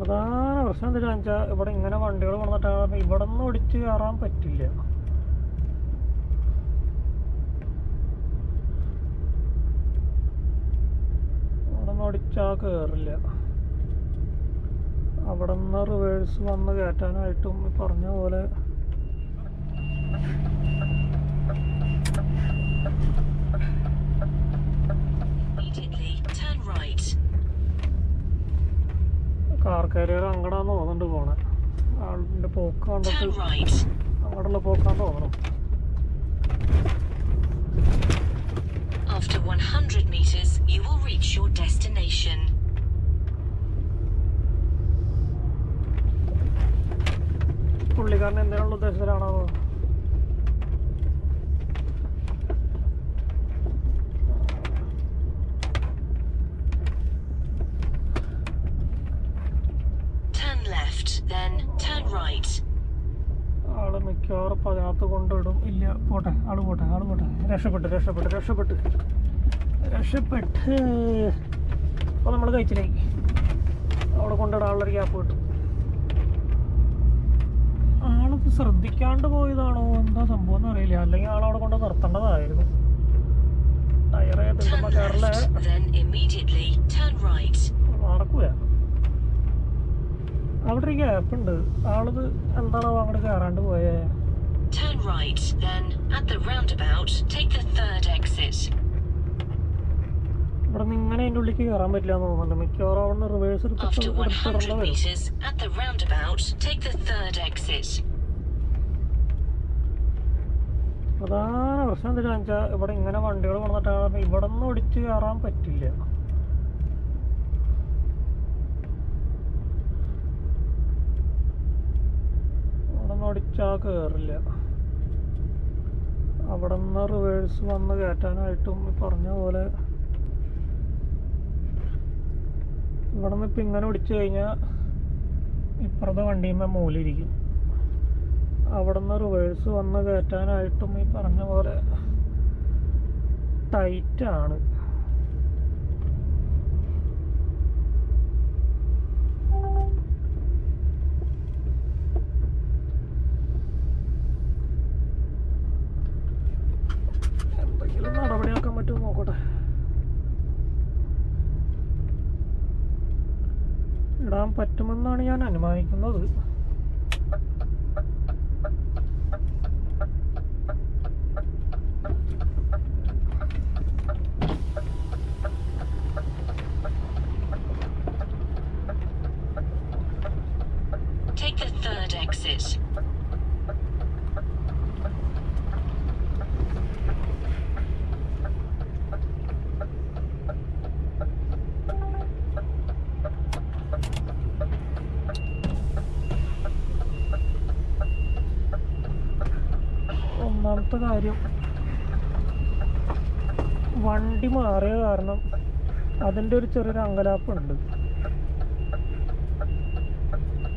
പ്രധാന പ്രശ്നം എന്താ വെച്ചാൽ ഇവിടെ ഇങ്ങനെ വണ്ടികൾ വന്നിട്ടാണ് ഇവിടെ നിന്ന് ഒടിച്ച് കയറാൻ പറ്റില്ല. ഇവിടെ നിന്ന് കേറില്ല. കയറില്ല അവിടെ നിന്ന് റിവേഴ്സ് വന്ന് കയറ്റാനായിട്ടും പറഞ്ഞ പോലെ Immediately turn right. Car carrier അങ്ങടാന്ന് തോന്നുന്നുണ്ട് പോണെ ആളിന്റെ പോക്ക് കണ്ടിട്ട്. അങ്ങോട്ടുള്ള പോക്കാന്ന് തോന്നണം After 100 meters, you will reach your destination. പുള്ളിക്കാരൻ എന്തിനുള്ള ഉദ്ദേശത്തിലാണോ Turn left, then turn right. ആൾ അതിനകത്ത് കൊണ്ടിടും ഇല്ല പോട്ടെ ആൾ പോട്ടെ ആൾ പോട്ടെ. രക്ഷപ്പെട്ട് രക്ഷപ്പെട്ട് രക്ഷപ്പെട്ട്. രക്ഷപ്പെട്ട്. അപ്പോൾ നമ്മൾ കഴിച്ചിലായി അവിടെ കൊണ്ടിടാനുള്ളൊരു ഗ്യാപ്പ് കിട്ടും. ആളിത് ശ്രദ്ധിക്കാണ്ട് പോയതാണോ? എന്താ സംഭവം എന്ന് അറിയില്ല. അല്ലെങ്കിൽ ആളവിടെ കൊണ്ട് നിർത്തേണ്ടതായിരുന്നു. ടയർ അവിടെ ഒരു ഗ്യാപ്പ് ഉണ്ട്. ആളിത് എന്താണോ അങ്ങോട്ട് കയറാണ്ട് പോയേ? Turn right, then at the roundabout, take the third exit. ഇവിടെ ഇങ്ങനെ അതിന്റെ ഉള്ളിലേക്ക് കയറാൻ പറ്റില്ല എന്ന് തോന്നുന്നുണ്ട്. മിക്കവാറും അവിടെ റിവേഴ്സ് എടുത്തിട്ട് After 100 meters, at the roundabout, take the third exit. പ്രധാന പ്രശ്നം എന്താ വെച്ചാൽ ഇവിടെ ഇങ്ങനെ വണ്ടികൾ വന്നിട്ടാണ് ഇവിടെ നിന്ന് ഒടിച്ച് കയറാൻ പറ്റില്ല. ഇവിടെ നിന്ന് ഒടിച്ചാൽ കയറില്ല. അവിടെ നിന്ന് റിവേഴ്സ് വന്ന് കയറ്റാനായിട്ടും പറഞ്ഞ പോലെ ഇവിടെ നിന്ന് ഇപ്പം ഇങ്ങനെ ഒടിച്ചു കഴിഞ്ഞാൽ ഇപ്പുറത്തെ വണ്ടിയുമ്മേ മൂലിരിക്കും. അവിടെ നിന്ന് റിവേഴ്സ് വന്ന് കയറ്റാനായിട്ടും ഈ പറഞ്ഞ പോലെ ടൈറ്റാണ് എന്തെങ്കിലും നടപടിയാക്കാൻ പറ്റുമോ നോക്കട്ടെ ഇടാൻ പറ്റുമെന്നാണ് ഞാൻ അനുമാനിക്കുന്നത് Take the third exit. ഒന്നാമത്തെ കാര്യം. വണ്ടി മാറിയ കാരണം അതിന്റെ ഒരു ചെറിയൊരു അങ്കലാപ്പുണ്ട്.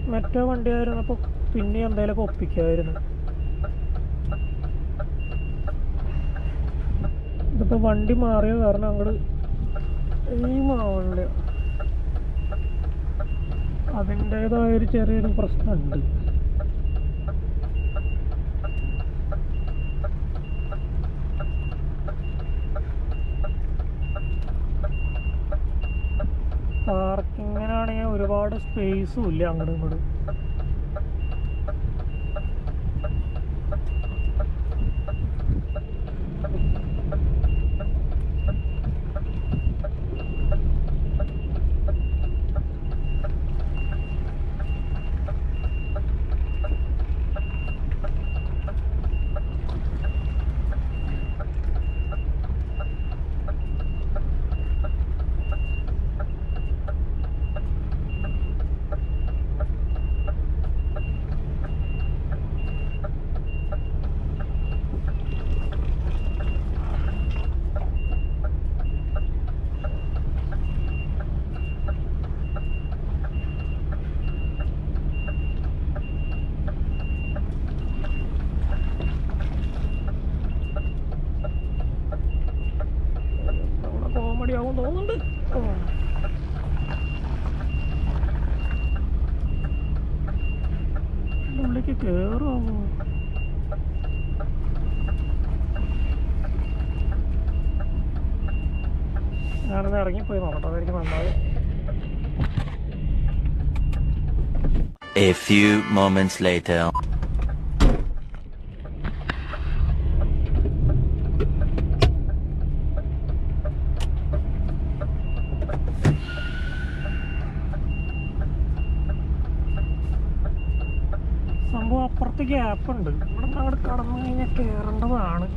മറ്റേ വണ്ടി ആയിരുന്നപ്പോൾ പിന്നെ എന്തെങ്കിലുമൊക്കെ ഒപ്പിക്കായിരുന്നു. ഇതിപ്പോൾ വണ്ടി മാറിയ കാരണം അങ്ങോട്ട് ഈ മാവണില്ല അതിന്റേതായൊരു ചെറിയൊരു പ്രശ്നമുണ്ട് പാർക്കിങ്ങിനാണെങ്കിൽ ഒരുപാട് സ്പേസും ഇല്ല അങ്ങോട്ടും ഇങ്ങോട്ടും എന്ന് തോന്നുന്നുണ്ട് ഉള്ളിലേക്ക് കയറുമോ ഞാനൊന്ന് ഇറങ്ങിപ്പോയി നോക്കട്ടെ അതായിരിക്കും നന്നായി. A few moments later. സംഭവം അപ്പുറത്ത് ഗ്യാപ്പ് ഉണ്ട്. ഇവിടെ അവിടെ കടന്നു കഴിഞ്ഞാൽ കയറേണ്ടതാണ്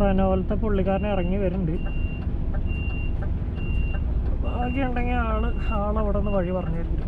റെനോലത്തെ പുള്ളിക്കാരൻ ഇറങ്ങി വരുന്നുണ്ട്. ഭാഗ്യമുണ്ടെങ്കിൽ ആൾ ആളവിടെ നിന്ന് വഴി പറഞ്ഞു തരുന്നുണ്ട്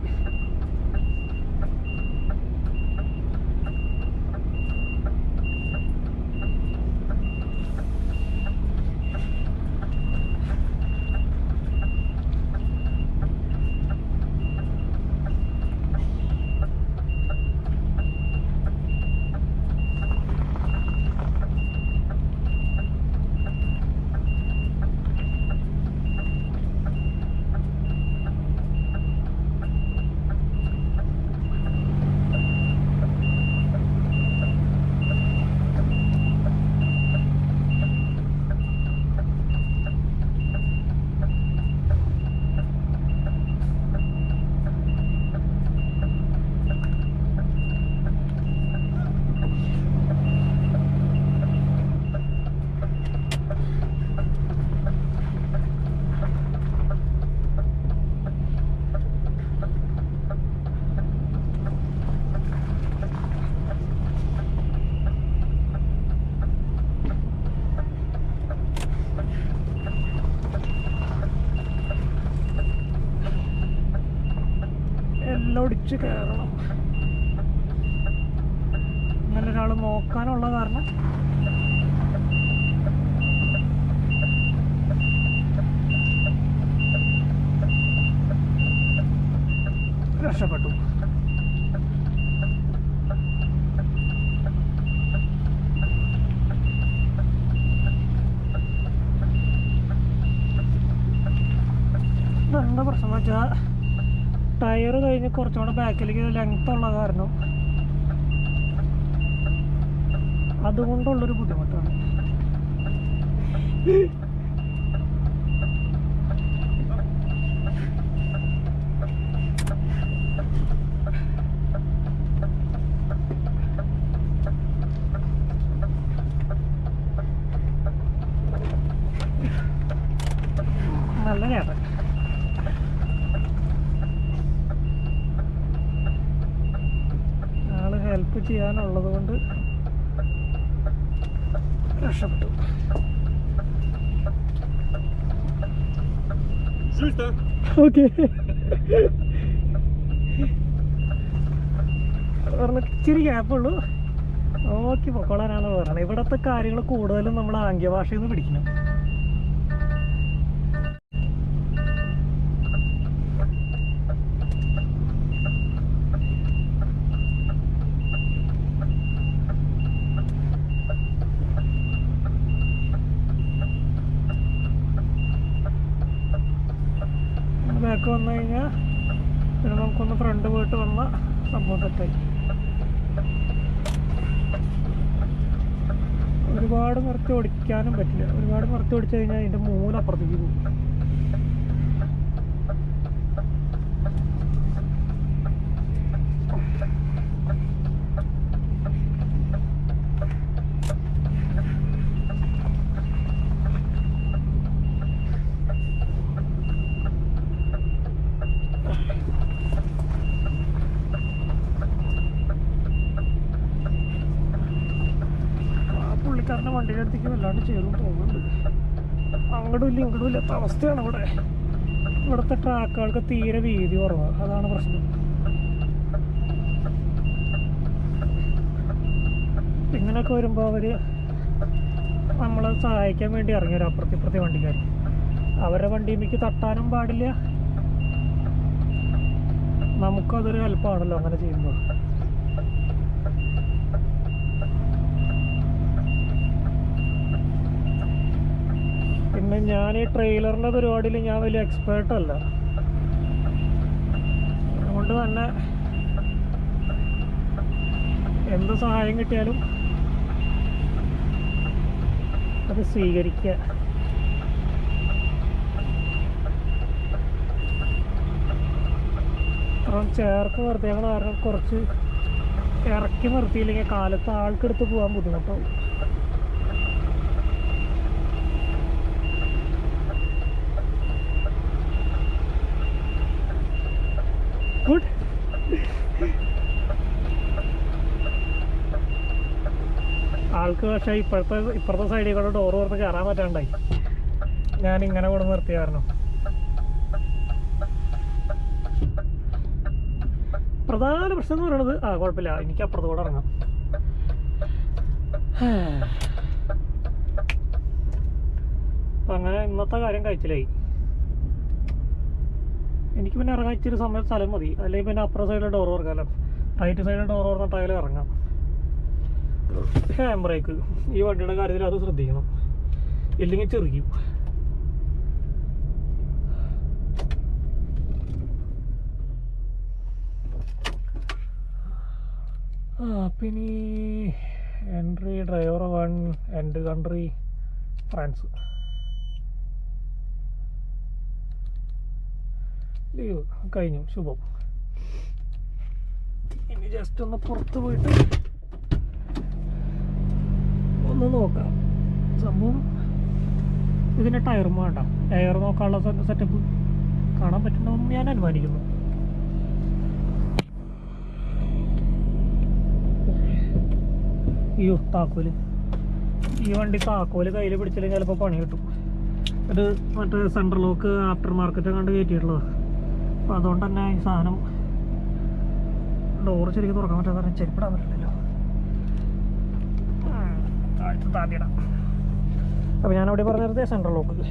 എല്ലാം ഒടിച്ച് കയറണം അങ്ങനെ ഒരാൾ നോക്കാനുള്ള കാരണം. രക്ഷപ്പെട്ടു. പ്രശ്നം വെച്ചാൽ ടയർ കഴിഞ്ഞ് കുറച്ചുകൂടെ ബാക്കിലേക്ക് ലെങ്ത് ഉള്ള കാരണം അതുകൊണ്ടുള്ളൊരു ബുദ്ധിമുട്ടാണ്. നല്ല ചേട്ടൻ ആൾ ഹെൽപ്പ് ചെയ്യാനുള്ളത് കൊണ്ട് രക്ഷപ്പെട്ടു ഓക്കെ പറഞ്ഞ ഇച്ചിരി ഗ്യാപ്പുള്ളൂ നോക്കി പൊക്കോളാനാണ് പറയുന്നത് ഇവിടുത്തെ കാര്യങ്ങൾ കൂടുതലും നമ്മൾ ആംഗ്യഭാഷയിൽ നിന്ന് പിടിക്കണം ബാക്ക് വന്നു കഴിഞ്ഞാൽ പിന്നെ നമുക്കൊന്ന് ഫ്രണ്ട് പോയിട്ട് വന്ന സംഭവം തെറ്റായി. ഒരുപാട് നിർത്തി ഓടിക്കാനും പറ്റില്ല. ഒരുപാട് നിർത്തി ഓടിച്ചു കഴിഞ്ഞാൽ അതിന്റെ മൂലപ്പുറത്തേക്ക് പോകും. ആ വണ്ടിയുടെ അടുത്തേക്ക് വല്ലാണ്ട് ചേരും പോകുന്നുണ്ട് അങ്ങോട്ടും ഇല്ല ഇങ്ങോട്ടും ഇല്ലാത്ത അവസ്ഥയാണ് ഇവിടെ. ഇവിടുത്തെ ട്രാക്കുകൾക്ക് തീരെ വീതി കുറവാണ് അതാണ് പ്രശ്നം. ഇങ്ങനെയൊക്കെ വരുമ്പോൾ അവർ നമ്മളെ സഹായിക്കാൻ വേണ്ടി ഇറങ്ങി ഒരു അപ്പുറത്തി ഇപ്പുറത്തെ വണ്ടിക്കാർ അവരുടെ വണ്ടി എനിക്ക് തട്ടാനും പാടില്ല. നമുക്കതൊരു ഹെൽപ്പാണല്ലോ അങ്ങനെ ചെയ്യുമ്പോൾ പിന്നെ ഞാൻ ഈ ട്രെയിലറിന്റെ പരിപാടിയിൽ ഞാൻ വലിയ എക്സ്പേർട്ട് അല്ല. അതുകൊണ്ട് തന്നെ എന്ത് സഹായം കിട്ടിയാലും അത് സ്വീകരിക്കുക. കാരണം ചേർക്ക് നിർത്തിയേക്കണ കാരണം കുറച്ച് ഇറക്കി നിർത്തിയില്ലെങ്കിൽ കാലത്ത് ആൾക്കെടുത്ത് പോകാൻ ബുദ്ധിമുട്ടാവും. ഗുഡ് ആൾക്ക് പക്ഷേ ഇപ്പോഴത്തെ ഇപ്പുറത്തെ സൈഡിൽ കൂടെ ഡോറ് തുറന്ന് കയറാൻ പറ്റാണ്ടായി. ഞാൻ ഇങ്ങനെ കൊണ്ട് നിർത്തിയ കാരണം. പ്രധാന പ്രശ്നം എന്ന് പറയുന്നത് ആ കുഴപ്പമില്ല. എനിക്ക് അപ്പുറത്ത് കൂടെ ഇറങ്ങാം അപ്പം അങ്ങനെ ഇന്നത്തെ കാര്യം കഴിച്ചിലായി. എനിക്ക് പിന്നെ ഇറങ്ങാൻ ഇച്ചിരി സമയം സ്ഥലം മതി. അല്ലെങ്കിൽ പിന്നെ അപ്പുറ സൈഡിൽ ഡോർ തുറക്കാമല്ലോ റൈറ്റ് സൈഡിൽ ഡോർ തുറന്നിട്ട് അതിൽ ഇറങ്ങാം. ഹാൻഡ് ബ്രേക്ക് ഈ വണ്ടിയുടെ കാര്യത്തിൽ അത് ശ്രദ്ധിക്കണം. ഇല്ലെങ്കിൽ ചെറുക്കും ആ പിന്നെ entry driver one end country France leave കഴിഞ്ഞു ശുഭം. ഇനി ജസ്റ്റ് ഒന്ന് പുറത്ത് പോയിട്ട് ഒന്ന് നോക്കാം. സംഭവം ഇതിന്റെ ടയറും വേണ്ട ടയർ നോക്കാനുള്ള സെറ്റപ്പ് കാണാൻ പറ്റുന്നുണ്ടെന്ന് ഞാൻ അനുമാനിക്കുന്നു. ഈ താക്കോൽ ഈ വണ്ടി താക്കോൽ കയ്യിൽ പിടിച്ചില്ലെങ്കിൽ ചിലപ്പോൾ പണി കിട്ടും. ഇത് മറ്റേ സെൻട്രൽ ലോക്ക് ആഫ്റ്റർ മാർക്കറ്റ് കണ്ട് കയറ്റിയിട്ടുള്ളത്. അപ്പോൾ അതുകൊണ്ട് തന്നെ ഈ സാധനം ഡോറ് ശരിക്കും തുറക്കാൻ പറ്റാതെ കാരണം ചെരുപ്പിടാൻ പറ്റില്ലല്ലോ. താഴ്ത്ത് താത്തിയിടാം അപ്പോൾ ഞാൻ അവിടെ പറഞ്ഞ നേരത്തെ സെൻട്രൽ ലോക്ക്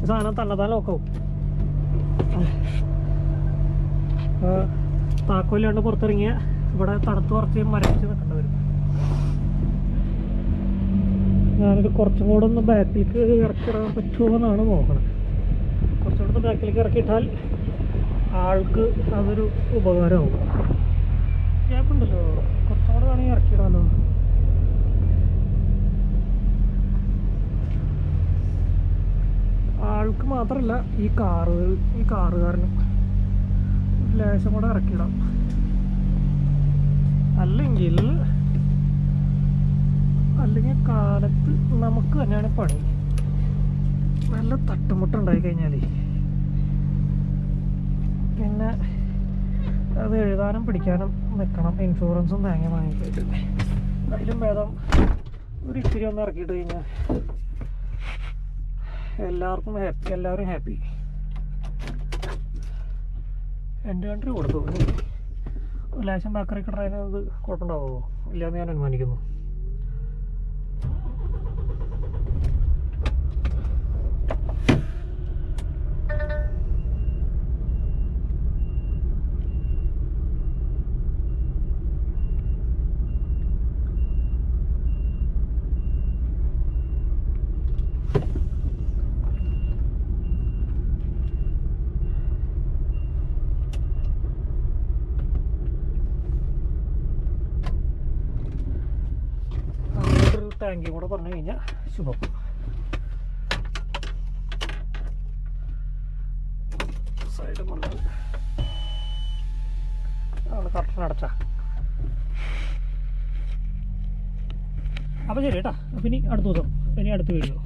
ഈ സാധനം തന്നെത്താൻ ലോക്കാവും താക്കോലില്ലാണ്ട് പുറത്തിറങ്ങിയ ഇവിടെ തണുത്ത് കുറച്ച് മരവിച്ച് നിൽക്കേണ്ടി വരും. ഞാനൊരു കുറച്ചും കൂടെ ഒന്ന് ബാക്കിലേക്ക് ഇറക്കിടാൻ പറ്റുമോ എന്നാണ് നോക്കണത് കുറച്ചും കൂടെ ബാക്കിലേക്ക് ഇറക്കിയിട്ടാൽ ആൾക്ക് അതൊരു ഉപകാരമാവും. ഗ്യാപ്പുണ്ടല്ലോ കുറച്ചുകൂടെ വേണമെങ്കിൽ ഇറക്കിയിടാമല്ലോ ആൾക്ക് മാത്രമല്ല ഈ കാറ് ഈ കാറുകാരനും ലേശം കൂടെ ഇറക്കിയിടാം. അല്ലെങ്കിൽ അല്ലെങ്കിൽ കാലത്ത് നമുക്ക് തന്നെയാണ് പണി. നല്ല തട്ടുമുട്ടുണ്ടായി കഴിഞ്ഞാലേ പിന്നെ അത് എഴുതാനും പിടിക്കാനും നിൽക്കണം ഇൻഷുറൻസും തേങ്ങ വാങ്ങിയിട്ട്. അതിലും ഭേദം ഒരു ഇച്ചിരി ഒന്ന് ഇറക്കിയിട്ട് കഴിഞ്ഞാൽ എല്ലാവർക്കും ഹാപ്പി എല്ലാവരും ഹാപ്പി. എന്റെ കൺട്രി കൊടുത്തു. ഒരു ലാശം ബാക്കറി കിട്ടാനത് കുഴപ്പമുണ്ടാവുമോ ഇല്ലയെന്ന് ഞാൻ അനുമാനിക്കുന്നു. ടാങ്കിയും കൂടെ പറഞ്ഞു കഴിഞ്ഞാൽ ശുഭം സൈഡ് മണ്ണ് കറക്റ്റ് അടച്ച. അപ്പം ശരി കേട്ടോ. അപ്പം ഇനി അടുത്ത ദിവസം ഇനി അടുത്ത വീഡിയോ